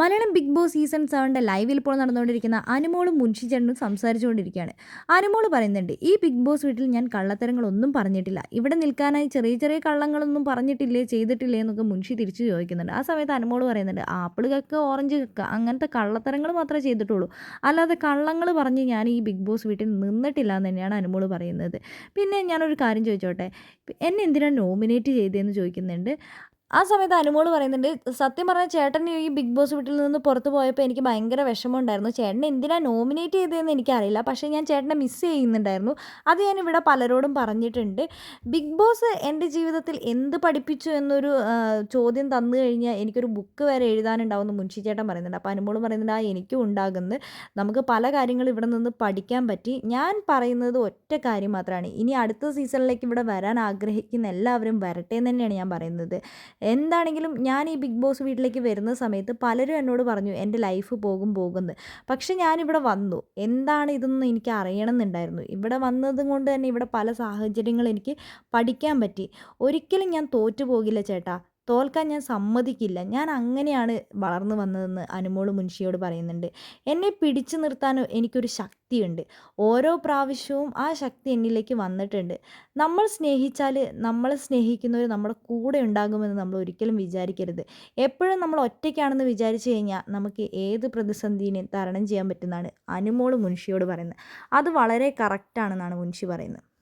Malayalam big boss season സെവന്റെ ലൈവിൽ ഇപ്പോൾ നടന്നുകൊണ്ടിരിക്കുന്ന അനുമോളും മുൻഷിച്ചേട്ടനും സംസാരിച്ചുകൊണ്ടിരിക്കുകയാണ്. അനുമോൾ പറയുന്നുണ്ട് ഈ ബിഗ് ബോസ് വീട്ടിൽ ഞാൻ കള്ളത്തരങ്ങളൊന്നും പറഞ്ഞിട്ടില്ല. ഇവിടെ നിൽക്കാനായി ചെറിയ ചെറിയ കള്ളങ്ങളൊന്നും പറഞ്ഞിട്ടില്ലേ ചെയ്തിട്ടില്ലേ എന്നൊക്കെ മുൻഷി തിരിച്ചു ചോദിക്കുന്നുണ്ട്. ആ സമയത്ത് അനുമോൾ പറയുന്നുണ്ട് ആപ്പിൾ കക്ക ഓറഞ്ച് കക്ക അങ്ങനത്തെ കള്ളത്തരങ്ങൾ മാത്രമേ ചെയ്തിട്ടുള്ളൂ. അല്ലാതെ കള്ളങ്ങൾ പറഞ്ഞ് ഞാൻ ഈ ബിഗ് ബോസ് വീട്ടിൽ നിന്നിട്ടില്ല എന്ന് തന്നെയാണ് അനുമോൾ പറയുന്നത്. പിന്നെ ഞാനൊരു കാര്യം ചോദിച്ചോട്ടെ എന്നെ എന്തിനാണ് നോമിനേറ്റ് ചെയ്തതെന്ന് ചോദിക്കുന്നുണ്ട്. ആ സമയത്ത് അനുമോൾ പറയുന്നുണ്ട് സത്യം പറഞ്ഞാൽ ചേട്ടൻ ഈ ബിഗ് ബോസ് വീട്ടിൽ നിന്ന് പുറത്ത് പോയപ്പോൾ എനിക്ക് ഭയങ്കര വിഷമമുണ്ടായിരുന്നു. ചേട്ടൻ എന്തിനാണ് നോമിനേറ്റ് ചെയ്തതെന്ന് എനിക്കറിയില്ല. പക്ഷേ ഞാൻ ചേട്ടനെ മിസ് ചെയ്യുന്നുണ്ടായിരുന്നു. അത് ഞാൻ ഇവിടെ പലരോടും പറഞ്ഞിട്ടുണ്ട്. ബിഗ് ബോസ് എന്റെ ജീവിതത്തിൽ എന്ത് പഠിപ്പിച്ചു എന്നൊരു ചോദ്യം തന്നു കഴിഞ്ഞാൽ എനിക്കൊരു ബുക്ക് വരെ എഴുതാനുണ്ടാവുമെന്ന് മുൻഷി ചേട്ടൻ പറയുന്നുണ്ട്. അപ്പോൾ അനുമോൾ പറയുന്നുണ്ട് ആ എനിക്കും ഉണ്ടാകുന്നത് നമുക്ക് പല കാര്യങ്ങളും ഇവിടെ നിന്ന് പഠിക്കാൻ പറ്റി. ഞാൻ പറയുന്നത് ഒറ്റ കാര്യം മാത്രമാണ് ഇനി അടുത്ത സീസണിലേക്ക് ഇവിടെ വരാൻ ആഗ്രഹിക്കുന്ന എല്ലാവരും വരട്ടെ എന്ന് തന്നെയാണ് ഞാൻ പറയുന്നത്. എന്താണെങ്കിലും ഞാൻ ഈ ബിഗ് ബോസ് വീട്ടിലേക്ക് വരുന്ന സമയത്ത് പലരും എന്നോട് പറഞ്ഞു എന്റെ ലൈഫ് പോകും പോകുമെന്ന് പക്ഷെ ഞാനിവിടെ വന്നു. എന്താണ് ഇതൊന്നും എനിക്ക് അറിയണമെന്നുണ്ടായിരുന്നു. ഇവിടെ വന്നത് കൊണ്ട് തന്നെ ഇവിടെ പല സാഹചര്യങ്ങൾ എനിക്ക് പഠിക്കാൻ പറ്റി. ഒരിക്കലും ഞാൻ തോറ്റു പോകില്ല ചേട്ടാ. തോൽക്കാൻ ഞാൻ സമ്മതിക്കില്ല. ഞാൻ അങ്ങനെയാണ് വളർന്നു വന്നതെന്ന് അനുമോൾ മുൻഷിയോട് പറയുന്നുണ്ട്. എന്നെ പിടിച്ചു നിർത്താൻ എനിക്കൊരു ശക്തിയുണ്ട്. ഓരോ പ്രാവശ്യവും ആ ശക്തി എന്നിലേക്ക് വന്നിട്ടുണ്ട്. നമ്മൾ സ്നേഹിച്ചാൽ നമ്മളെ സ്നേഹിക്കുന്നവർ നമ്മുടെ കൂടെ ഉണ്ടാകുമെന്ന് നമ്മൾ ഒരിക്കലും വിചാരിക്കരുത്. എപ്പോഴും നമ്മൾ ഒറ്റയ്ക്കാണെന്ന് വിചാരിച്ചു കഴിഞ്ഞാൽ നമുക്ക് ഏത് പ്രതിസന്ധിനെയും തരണം ചെയ്യാൻ പറ്റുന്നതാണ് അനുമോൾ മുൻഷിയോട് പറയുന്നത്. അത് വളരെ കറക്റ്റാണെന്നാണ് മുൻഷി പറയുന്നത്.